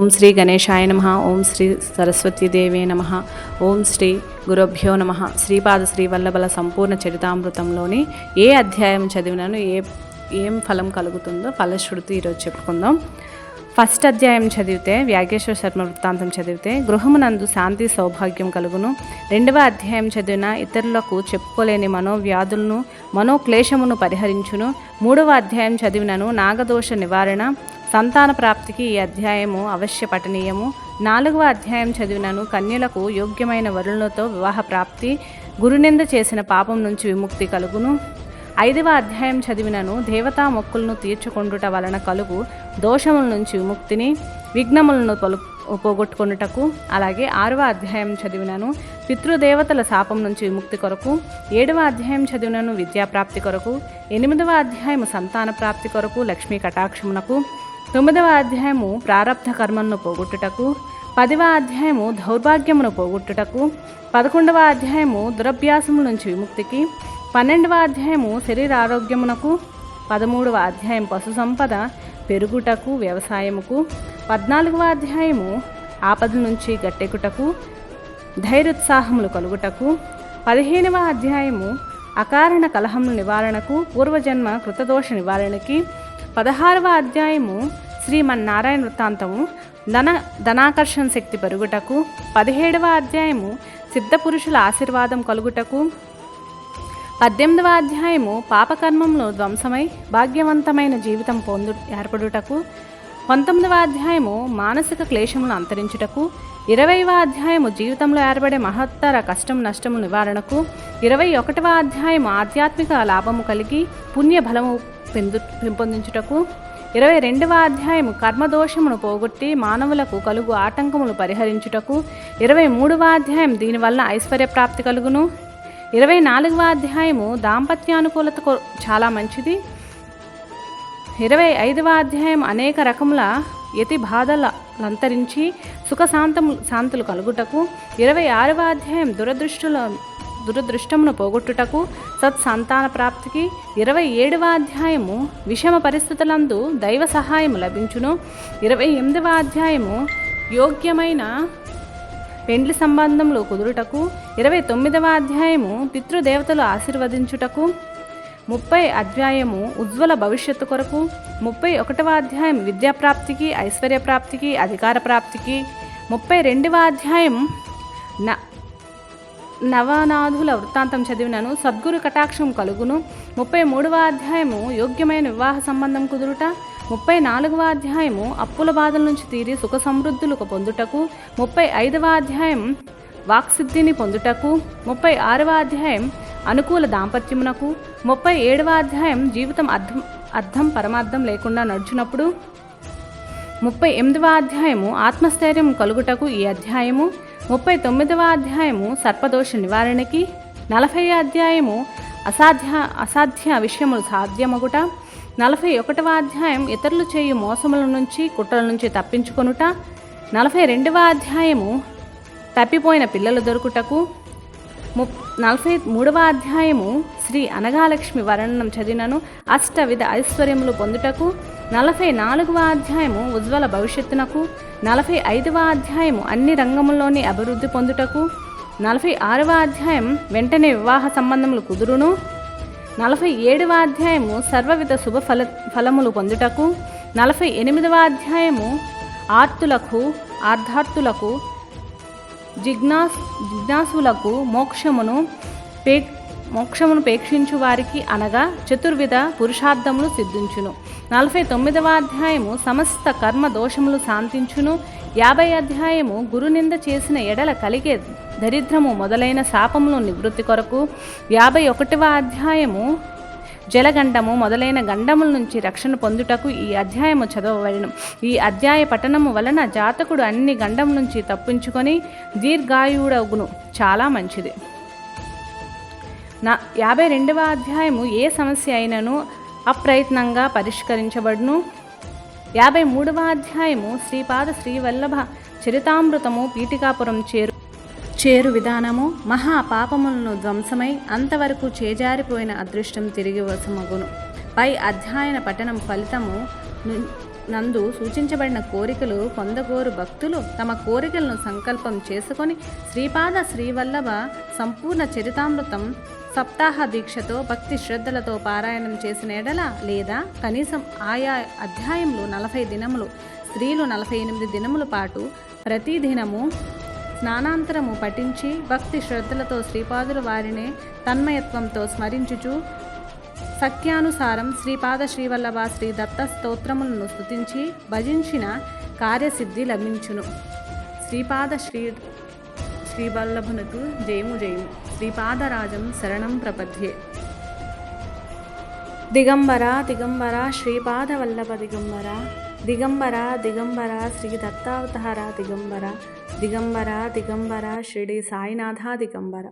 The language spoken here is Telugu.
ఓం శ్రీ గణేశాయ నమ ఓం శ్రీ సరస్వతీదేవే నమ ఓం శ్రీ గురుభ్యో నమ. శ్రీపాద శ్రీవల్లభల సంపూర్ణ చరితామృతంలోని ఏ అధ్యాయం చదివినాను ఏ ఏం ఫలం కలుగుతుందో ఫలశ్రుతి ఈరోజు చెప్పుకుందాం. ఫస్ట్ అధ్యాయం చదివితే వ్యాగేశ్వర శర్మ వృత్తాంతం చదివితే గృహమునందు శాంతి సౌభాగ్యం కలుగును. రెండవ అధ్యాయం చదివిన ఇతరులకు చెప్పుకోలేని మనోవ్యాధులను మనోక్లేశమును పరిహరించును. మూడవ అధ్యాయం చదివినను నాగదోష నివారణ సంతాన ప్రాప్తికి ఈ అధ్యాయము అవశ్య పఠనీయము. నాలుగవ అధ్యాయం చదివినను కన్యలకు యోగ్యమైన వరులతో వివాహ ప్రాప్తి గురునింద చేసిన పాపం నుంచి విముక్తి కలుగును. ఐదవ అధ్యాయం చదివినను దేవతా మొక్కులను తీర్చుకొండుట వలన కలుగు దోషముల నుంచి విముక్తిని విఘ్నములను పలు పోగొట్టుకొనుటకు. అలాగే ఆరవ అధ్యాయం చదివినను పితృదేవతల శాపం నుంచి విముక్తి కొరకు. ఏడవ అధ్యాయం చదివినను విద్యాప్రాప్తి కొరకు. ఎనిమిదవ అధ్యాయము సంతాన ప్రాప్తి కొరకు లక్ష్మీ కటాక్షమునకు. తొమ్మిదవ అధ్యాయము ప్రారబ్ధ కర్మలను పోగొట్టుటకు పదవ అధ్యాయము దౌర్భాగ్యమును పోగొట్టుటకు పదకొండవ అధ్యాయము దురభ్యాసము నుంచి విముక్తికి పన్నెండవ అధ్యాయము శరీర ఆరోగ్యమునకు పదమూడవ అధ్యాయం పశు సంపద పెరుగుటకు వ్యవసాయముకు పద్నాలుగవ అధ్యాయము ఆపద నుంచి గట్టెకుటకు ధైర్యోత్సాహములు కలుగుటకు పదిహేనవ అధ్యాయము అకారణ కలహముల నివారణకు పూర్వజన్మ కృతదోష నివారణకి పదహారవ అధ్యాయము శ్రీమన్నారాయణ వృత్తాంతము ధన ధనాకర్షణ శక్తి పెరుగుటకు పదిహేడవ అధ్యాయము సిద్ధపురుషుల ఆశీర్వాదం కలుగుటకు పద్దెనిమిదవ అధ్యాయము పాపకర్మంలో ధ్వంసమై భాగ్యవంతమైన జీవితం పొందు ఏర్పడుటకు పంతొమ్మిదవ అధ్యాయము మానసిక క్లేశములు అంతరించుటకు ఇరవైవ అధ్యాయము జీవితంలో ఏర్పడే మహత్తర కష్టం నష్టము నివారణకు ఇరవై ఒకటవ అధ్యాయము ఆధ్యాత్మిక లాభము కలిగి పుణ్య బలము పెందు పెంపొందించుటకు. ఇరవై రెండవ అధ్యాయము కర్మదోషమును పోగొట్టి మానవులకు కలుగు ఆటంకములు పరిహరించుటకు. ఇరవై మూడవ అధ్యాయం దీనివల్ల ఐశ్వర్య ప్రాప్తి కలుగును. ఇరవై నాలుగవ అధ్యాయము దాంపత్యానుకూలత చాలా మంచిది. ఇరవై ఐదవ అధ్యాయం అనేక రకముల యతి బాధల అంతరించి సుఖ శాంతము శాంతులు కలుగుటకు. ఇరవై ఆరవ అధ్యాయం దురదృష్టుల దురదృష్టమును పోగొట్టుటకు సత్సంతాన ప్రాప్తికి ఇరవై ఏడవ అధ్యాయము విషమ పరిస్థితులందు దైవ సహాయము లభించును. ఇరవై ఎనిమిదవ అధ్యాయము యోగ్యమైన పెండ్లి సంబంధంలో కుదురుటకు. ఇరవై తొమ్మిదవ అధ్యాయము పితృదేవతలు ఆశీర్వదించుటకు. ముప్పై అధ్యాయము ఉజ్వల భవిష్యత్తు కొరకు. ముప్పై ఒకటవ అధ్యాయం విద్యాప్రాప్తికి ఐశ్వర్య ప్రాప్తికి అధికార ప్రాప్తికి. ముప్పై రెండవ అధ్యాయం న నవనాథుల వృత్తాంతం చదివినను సద్గురు కటాక్షం కలుగును. ముప్పై మూడవ అధ్యాయము యోగ్యమైన వివాహ సంబంధం కుదురుట ముప్పై నాలుగవ అధ్యాయము అప్పుల బాధల నుంచి తీరి సుఖ సమృద్ధులు పొందుటకు ముప్పై ఐదవ అధ్యాయం వాక్సిద్ధిని పొందుటకు ముప్పై ఆరవ అధ్యాయం అనుకూల దాంపత్యమునకు ముప్పై ఏడవ అధ్యాయం జీవితం అర్థం అర్థం పరమార్థం లేకుండా నడుచునప్పుడు ముప్పై ఎనిమిదవ అధ్యాయము ఆత్మస్థైర్యం కలుగుటకు ఈ అధ్యాయము. ముప్పై తొమ్మిదవ అధ్యాయము సర్పదోష నివారణకి. నలభై అధ్యాయము అసాధ్య అసాధ్య విషయములు సాధ్యమగుట. నలభై ఒకటవ అధ్యాయం ఇతరులు చేయు మోసముల నుంచి కుట్రల నుంచి తప్పించుకొనుట. నలభై రెండవ అధ్యాయము తప్పిపోయిన పిల్లలు దొరుకుటకు. ము నలభై మూడవ అధ్యాయము శ్రీ అనగాలక్ష్మి వర్ణనం చదివినను. అష్టవిధ ఐశ్వర్యములు పొందుటకు నలభై నాలుగవ అధ్యాయము ఉజ్వల భవిష్యత్తునకు నలభై ఐదవ అధ్యాయము అన్ని రంగముల్లోని అభివృద్ధి పొందుటకు నలభై ఆరవ అధ్యాయం వెంటనే వివాహ సంబంధములు కుదురును. నలభై ఏడవ అధ్యాయము సర్వవిధ శుభ ఫల ఫలములు పొందుటకు నలభై ఎనిమిదవ అధ్యాయము ఆర్తులకు ఆర్ధార్తులకు జిజ్ఞాస్ జిజ్ఞాసులకు మోక్షమును పే మోక్షమును పేక్షించు వారికి అనగా చతుర్విధ పురుషార్థములు సిద్ధించును. నలభై తొమ్మిదవ అధ్యాయము సమస్త కర్మ దోషములు శాంతించును. యాభై అధ్యాయము గురునింద చేసిన ఎడల కలిగే దరిద్రము మొదలైన శాపములు నివృత్తి కొరకు. యాభై ఒకటవ అధ్యాయము జలగండము మొదలైన గండముల నుంచి రక్షణ పొందుటకు ఈ అధ్యాయము చదవబడిన. ఈ అధ్యాయ పఠనము వలన జాతకుడు అన్ని గండం నుంచి తప్పించుకొని దీర్ఘాయుడగును. చాలా మంచిది. నా యాభై రెండవ అధ్యాయము ఏ సమస్య అయినను అప్రయత్నంగా పరిష్కరించబడును? యాభై మూడవ అధ్యాయము శ్రీపాద శ్రీవల్లభ చరితామృతము పీఠికాపురం చేరు చేరు విధానము మహా పాపములను ధ్వంసమై అంతవరకు చేజారిపోయిన అదృష్టం తిరిగి వసమగును పై అధ్యయన పఠనం ఫలితము నందు సూచించబడిన కోరికలు పొందగోరు భక్తులు తమ కోరికలను సంకల్పం చేసుకొని శ్రీపాద శ్రీవల్లభ సంపూర్ణ చరితామృతం సప్తాహ దీక్షతో భక్తి శ్రద్ధలతో పారాయణం చేసిన ఎడల లేదా కనీసం ఆయా అధ్యాయంలో నలభై దినములు స్త్రీలు నలభై ఎనిమిది దినముల పాటు ప్రతి దినము స్నానాంతరము పఠించి భక్తి శ్రద్ధలతో శ్రీపాదుల వారిని తన్మయత్వంతో స్మరించుచు సఖ్యానుసారం శ్రీపాద శ్రీవల్లభ శ్రీ దత్త స్తోత్రములను స్థుతించి భజించిన కార్యసిద్ధి లభించును. శ్రీపాద శ్రీ శ్రీవల్లభునకు జయము జయము. శ్రీపాదరాజం శరణం ప్రపద్యే. దిగంబర దిగంబర శ్రీపాద వల్లభ దిగంబర. దిగంబర దిగంబర శ్రీ దత్తావతార దిగంబర. దిగంబర దిగంబర షిరిడి సాయినాథ దిగంబర